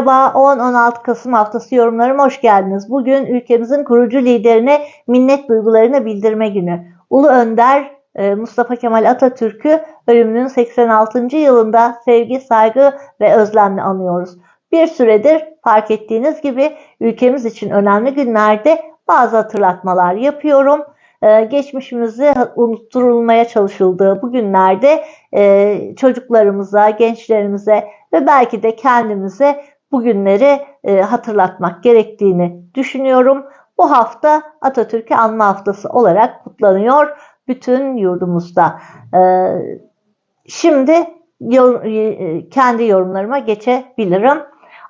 Merhaba, 10-16 Kasım haftası yorumlarıma hoş geldiniz. Bugün ülkemizin kurucu liderine minnet duygularını bildirme günü. Ulu Önder e, Mustafa Kemal Atatürk'ü ölümünün 86. yılında sevgi, saygı ve özlemle anıyoruz. Bir süredir fark ettiğiniz gibi ülkemiz için önemli günlerde bazı hatırlatmalar yapıyorum. Ee, geçmişimizi unutturulmaya çalışıldığı bu günlerde e, çocuklarımıza, gençlerimize ve belki de kendimize bugünleri e, hatırlatmak gerektiğini düşünüyorum. Bu hafta Atatürk'ü anma haftası olarak kutlanıyor bütün yurdumuzda. Ee, şimdi e, kendi yorumlarıma geçebilirim.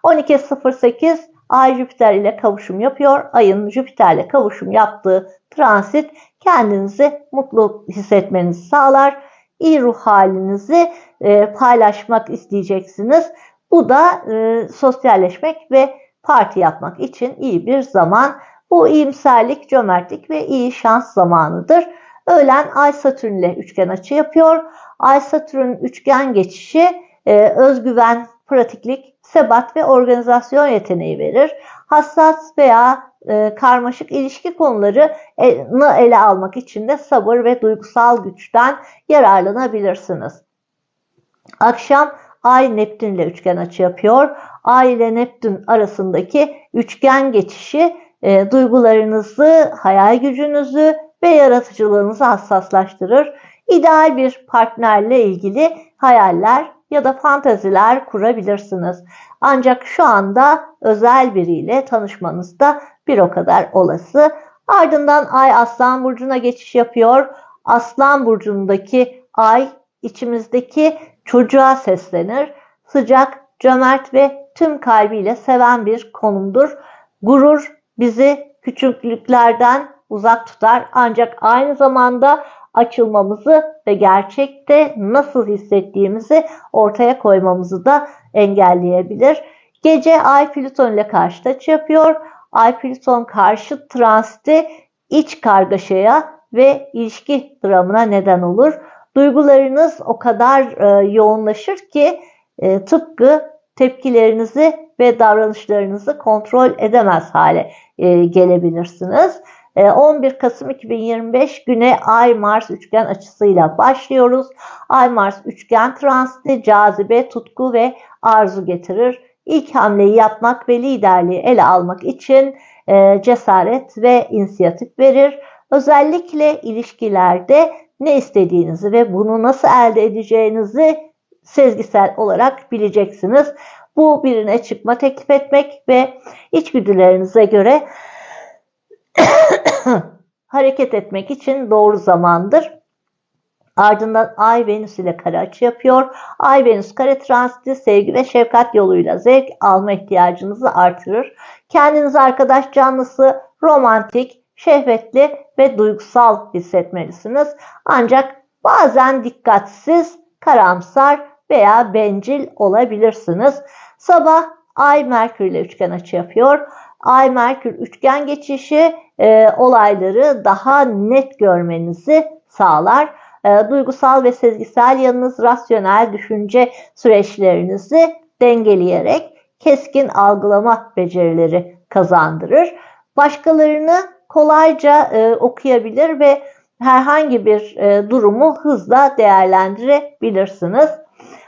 12.08 Ay Jüpiter ile kavuşum yapıyor. Ayın Jüpiter ile kavuşum yaptığı transit kendinizi mutlu hissetmenizi sağlar. İyi ruh halinizi e, paylaşmak isteyeceksiniz. Bu da e, sosyalleşmek ve parti yapmak için iyi bir zaman. Bu iyimserlik, cömertlik ve iyi şans zamanıdır. Öğlen Ay Satürn ile üçgen açı yapıyor. Ay Satürn üçgen geçişi e, özgüven, pratiklik, sebat ve organizasyon yeteneği verir. Hassas veya e, karmaşık ilişki konularını ele almak için de sabır ve duygusal güçten yararlanabilirsiniz. Akşam Ay Neptün ile üçgen açı yapıyor. Ay ile Neptün arasındaki üçgen geçişi e, duygularınızı, hayal gücünüzü ve yaratıcılığınızı hassaslaştırır. İdeal bir partnerle ilgili hayaller ya da fantaziler kurabilirsiniz. Ancak şu anda özel biriyle tanışmanız da bir o kadar olası. Ardından Ay Aslan Burcu'na geçiş yapıyor. Aslan Burcu'ndaki Ay içimizdeki çocuğa seslenir. Sıcak, cömert ve tüm kalbiyle seven bir konumdur. Gurur bizi küçüklüklerden uzak tutar ancak aynı zamanda açılmamızı ve gerçekte nasıl hissettiğimizi ortaya koymamızı da engelleyebilir. Gece Ay Plüton ile karşıt açı yapıyor. Ay Plüton karşıt transiti iç kargaşaya ve ilişki dramına neden olur. Duygularınız o kadar e, yoğunlaşır ki e, tıpkı tepkilerinizi ve davranışlarınızı kontrol edemez hale e, gelebilirsiniz. 11 ee, Kasım 2025 güne Ay Mars üçgen açısıyla başlıyoruz. Ay Mars üçgen transiti cazibe, tutku ve arzu getirir. İlk hamleyi yapmak ve liderliği ele almak için e, cesaret ve inisiyatif verir. Özellikle ilişkilerde ne istediğinizi ve bunu nasıl elde edeceğinizi sezgisel olarak bileceksiniz. Bu birine çıkma teklif etmek ve içgüdülerinize göre hareket etmek için doğru zamandır. Ardından Ay Venüs ile kare açı yapıyor. Ay Venüs kare transiti sevgi ve şefkat yoluyla zevk alma ihtiyacınızı artırır. Kendinizi arkadaş canlısı, romantik, şehvetli ve duygusal hissetmelisiniz. Ancak bazen dikkatsiz, karamsar veya bencil olabilirsiniz. Sabah Ay Merkür ile üçgen açı yapıyor. Ay Merkür üçgen geçişi e, olayları daha net görmenizi sağlar. E, duygusal ve sezgisel yanınız rasyonel düşünce süreçlerinizi dengeleyerek keskin algılama becerileri kazandırır. Başkalarını kolayca e, okuyabilir ve herhangi bir e, durumu hızla değerlendirebilirsiniz.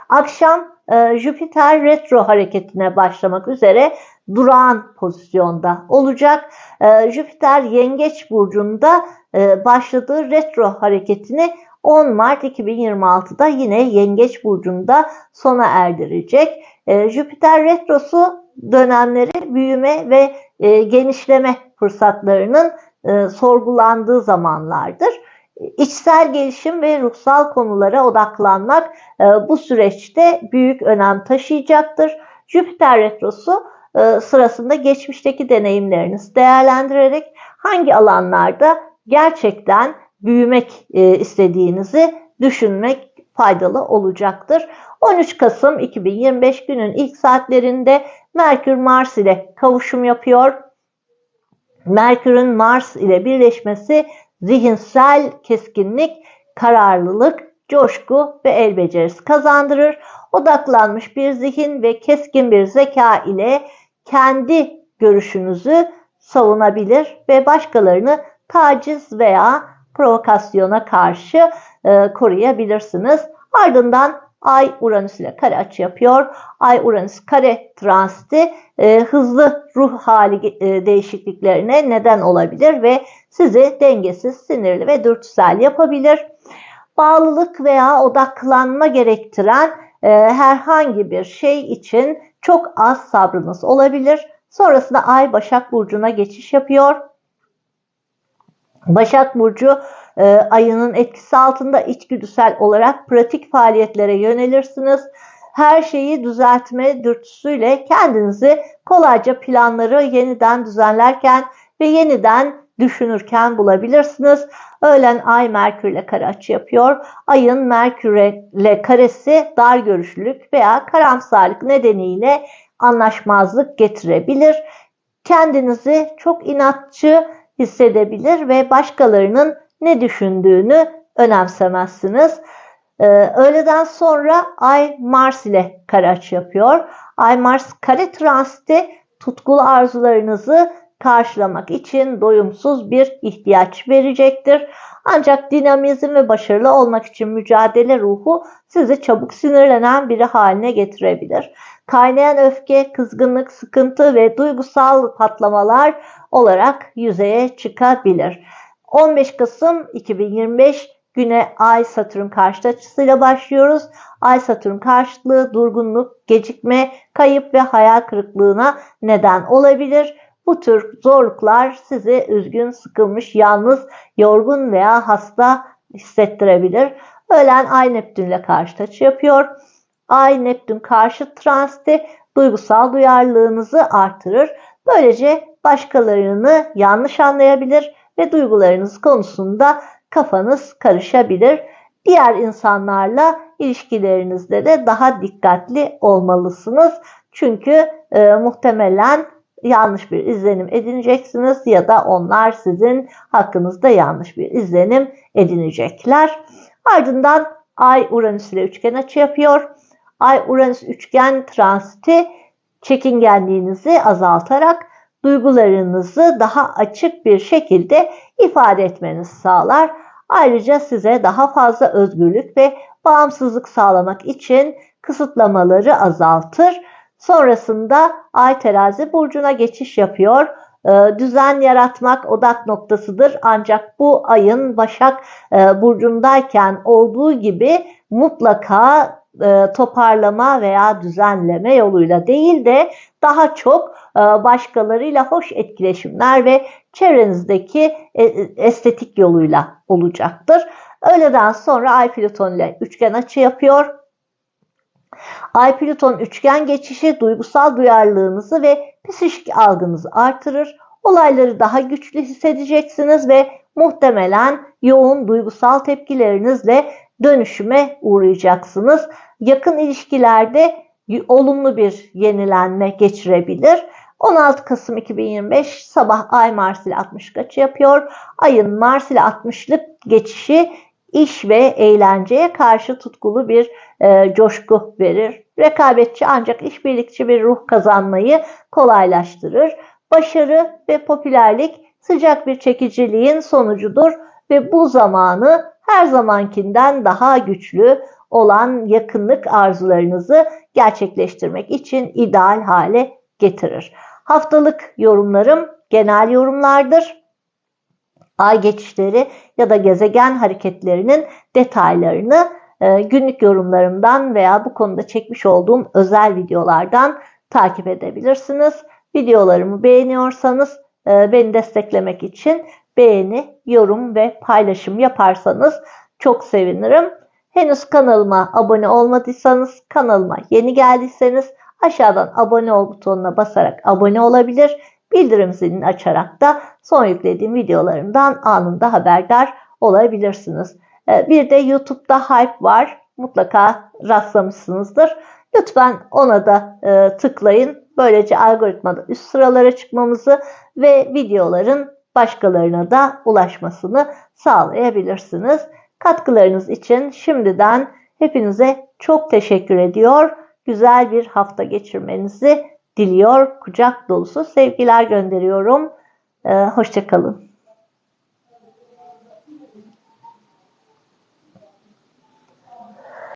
Akşam e, Jüpiter retro hareketine başlamak üzere durağan pozisyonda olacak. E, Jüpiter Yengeç burcunda e, başladığı retro hareketini 10 Mart 2026'da yine Yengeç burcunda sona erdirecek. E, Jüpiter retrosu dönemleri büyüme ve e, genişleme fırsatlarının e, sorgulandığı zamanlardır. İçsel gelişim ve ruhsal konulara odaklanmak e, bu süreçte büyük önem taşıyacaktır. Jüpiter retrosu e, sırasında geçmişteki deneyimlerinizi değerlendirerek hangi alanlarda gerçekten büyümek e, istediğinizi düşünmek faydalı olacaktır. 13 Kasım 2025 günün ilk saatlerinde Merkür Mars ile kavuşum yapıyor. Merkür'ün Mars ile birleşmesi zihinsel keskinlik, kararlılık, coşku ve el becerisi kazandırır. Odaklanmış bir zihin ve keskin bir zeka ile kendi görüşünüzü savunabilir ve başkalarını taciz veya provokasyona karşı e, koruyabilirsiniz. Ardından Ay Uranüs ile kare açı yapıyor. Ay Uranüs kare transiti e, hızlı ruh hali e, değişikliklerine neden olabilir ve sizi dengesiz, sinirli ve dürtüsel yapabilir. Bağlılık veya odaklanma gerektiren e, herhangi bir şey için çok az sabrınız olabilir. Sonrasında Ay Başak Burcu'na geçiş yapıyor. Başak Burcu e, ayının etkisi altında içgüdüsel olarak pratik faaliyetlere yönelirsiniz. Her şeyi düzeltme dürtüsüyle kendinizi kolayca planları yeniden düzenlerken ve yeniden düşünürken bulabilirsiniz. Öğlen Ay Merkür ile kare açı yapıyor. Ayın Merkür ile karesi dar görüşlülük veya karamsarlık nedeniyle anlaşmazlık getirebilir. Kendinizi çok inatçı hissedebilir ve başkalarının ne düşündüğünü önemsemezsiniz. Ee, öğleden sonra Ay Mars ile kare açı yapıyor. Ay Mars kare transiti tutkulu arzularınızı karşılamak için doyumsuz bir ihtiyaç verecektir. Ancak dinamizm ve başarılı olmak için mücadele ruhu sizi çabuk sinirlenen biri haline getirebilir. Kaynayan öfke, kızgınlık, sıkıntı ve duygusal patlamalar olarak yüzeye çıkabilir. 15 Kasım 2025 güne Ay Satürn karşıt açısıyla başlıyoruz. Ay Satürn karşıtlığı durgunluk, gecikme, kayıp ve hayal kırıklığına neden olabilir. Bu tür zorluklar sizi üzgün, sıkılmış, yalnız, yorgun veya hasta hissettirebilir. Öğlen Ay Neptün ile karşıt açı yapıyor. Ay Neptün karşıt transiti duygusal duyarlılığınızı artırır. Böylece başkalarını yanlış anlayabilir ve duygularınız konusunda kafanız karışabilir. Diğer insanlarla ilişkilerinizde de daha dikkatli olmalısınız. Çünkü e, muhtemelen yanlış bir izlenim edineceksiniz ya da onlar sizin hakkınızda yanlış bir izlenim edinecekler. Ardından Ay Uranüs ile üçgen açı yapıyor. Ay Uranüs üçgen transiti çekingenliğinizi azaltarak duygularınızı daha açık bir şekilde ifade etmenizi sağlar. Ayrıca size daha fazla özgürlük ve bağımsızlık sağlamak için kısıtlamaları azaltır. Sonrasında Ay terazi burcuna geçiş yapıyor. Ee, düzen yaratmak odak noktasıdır. Ancak bu ayın Başak e, burcundayken olduğu gibi mutlaka e, toparlama veya düzenleme yoluyla değil de daha çok başkalarıyla hoş etkileşimler ve çevrenizdeki e, estetik yoluyla olacaktır. Öğleden sonra Ay Plüton ile üçgen açı yapıyor. Ay Plüton üçgen geçişi duygusal duyarlılığınızı ve psikik algınızı artırır. Olayları daha güçlü hissedeceksiniz ve muhtemelen yoğun duygusal tepkilerinizle dönüşüme uğrayacaksınız. Yakın ilişkilerde olumlu bir yenilenme geçirebilir. 16 Kasım 2025 sabah Ay Mars ile 60 açı yapıyor. Ayın Mars ile 60'lık geçişi iş ve eğlenceye karşı tutkulu bir e, coşku verir. Rekabetçi ancak işbirlikçi bir ruh kazanmayı kolaylaştırır. Başarı ve popülerlik sıcak bir çekiciliğin sonucudur ve bu zamanı her zamankinden daha güçlü olan yakınlık arzularınızı gerçekleştirmek için ideal hale getirir. Haftalık yorumlarım genel yorumlardır. Ay geçişleri ya da gezegen hareketlerinin detaylarını e, günlük yorumlarımdan veya bu konuda çekmiş olduğum özel videolardan takip edebilirsiniz. Videolarımı beğeniyorsanız e, beni desteklemek için beğeni, yorum ve paylaşım yaparsanız çok sevinirim. Henüz kanalıma abone olmadıysanız, kanalıma yeni geldiyseniz aşağıdan abone ol butonuna basarak abone olabilir. Bildirim zilini açarak da son yüklediğim videolarımdan anında haberdar olabilirsiniz. Ee, bir de YouTube'da Hype var. Mutlaka rastlamışsınızdır. Lütfen ona da e, tıklayın. Böylece algoritmada üst sıralara çıkmamızı ve videoların başkalarına da ulaşmasını sağlayabilirsiniz. Katkılarınız için şimdiden hepinize çok teşekkür ediyor. Güzel bir hafta geçirmenizi diliyor. Kucak dolusu sevgiler gönderiyorum. Ee, Hoşçakalın.